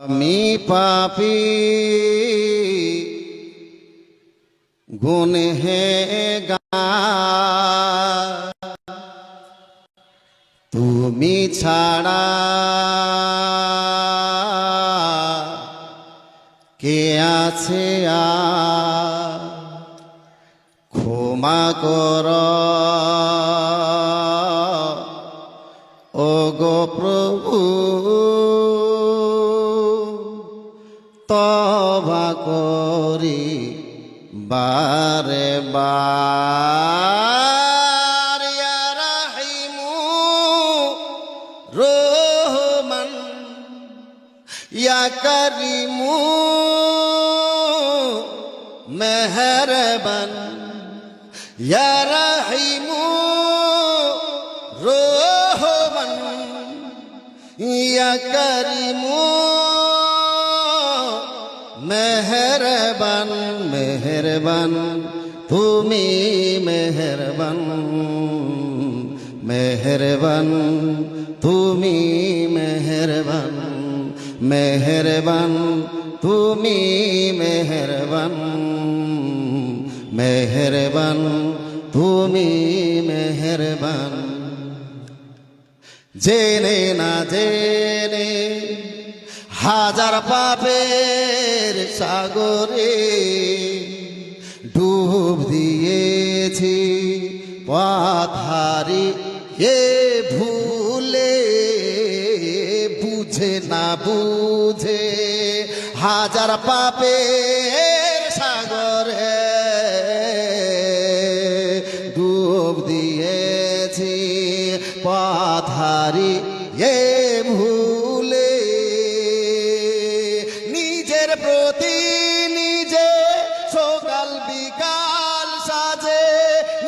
আমি পাপি গুণ হে গা তুমি ছাড়া কে আছে ক্ষমা কর। ও গো প্রভু তবা করি বারে বার। রাহিমু রহমান ইয়া করিমু মেহরবান। ইয়া রাহিমু রহমান ইয়া করিমু মেহরবান মেহরবান, তুমি মেহরবান মেহরবান, তুমি মেহরবান মেহরবান, তুমি মেহরবান মেহরবান, তুমি মেহরবান। জেনে না জেনে হাজার পাপের সাগরে ডুব দিয়েছি পাথারি এ ভুলে বুঝে না বুঝে। হাজার পাপের সাগরে ডুব দিয়েছি পাথারি এ ভুলে সাজে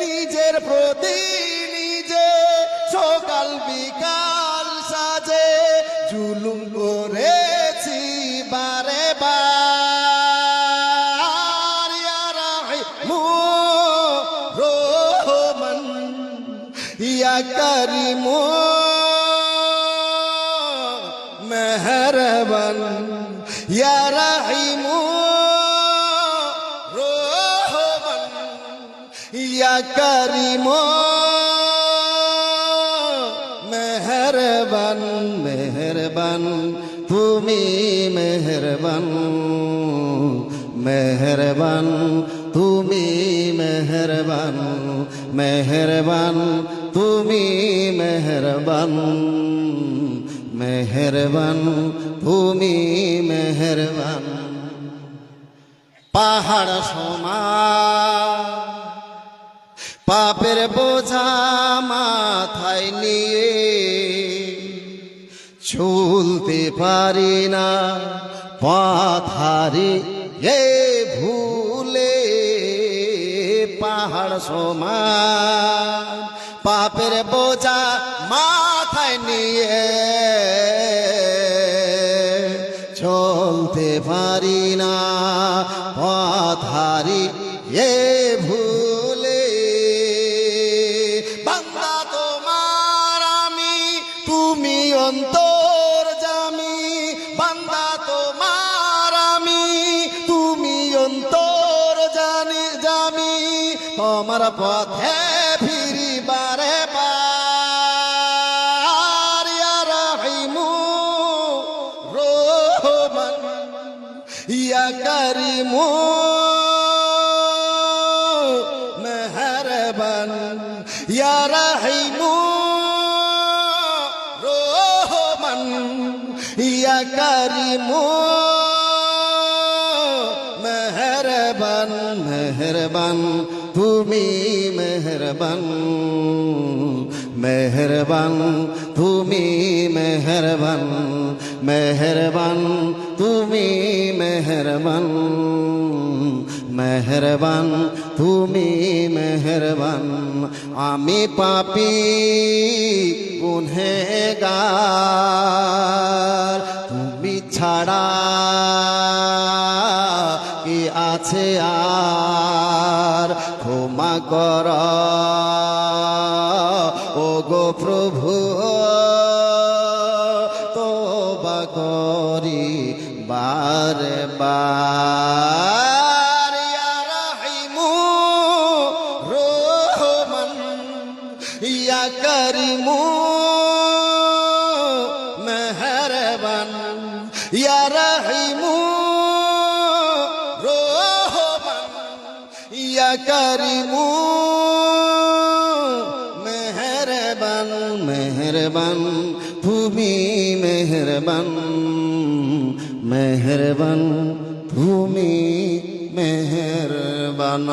নিজের প্রতি নিজে সকাল বিকাল সাজে জুলুম করেছি বারে ইয়া মেহরবান। ইয়া রাহিমু করিমু, মেহরবান মেহরবান, তুমি মেহরবান মেহরবান, তুমি মেহরবান মেহরবান, তুমি মেহরবান মেহরবান, তুমি মেহরবান। পাহাড় সমা পাপের বোঝা মাথায় নিয়ে চলতে পারি না পাথারি এ ভুলে পাহাড় সমান। পাপের বোঝা মাথায় নিয়ে চলতে পারি না পথারি এ তুমি অন্তর জামি, বান্দা তোমার আমি। তুমি অন্তর জানি, জামি তোমার পথে ফিরি বারে রহমান, ইয়া করিমু। ইয়া করিমু, মেহরবান মেহরবান, তুমি মেহরবান। মেহরবান, তুমি মেহরবান মেহরবান, তুমি মেহরবান। মেহরবান, তুমি মেহরবান। আমি পাপি, গুনহেগার। তুমি ছাড়া কি আছে আর? ক্ষমা কর। ও গো প্রভু তো করি বারে বার করিমু। মেহরবান ইয়া রাহিমু। করিমু। মেহরবান মেহরবান তুমি মেহরবান। মেহরবান তুমি মেহরবান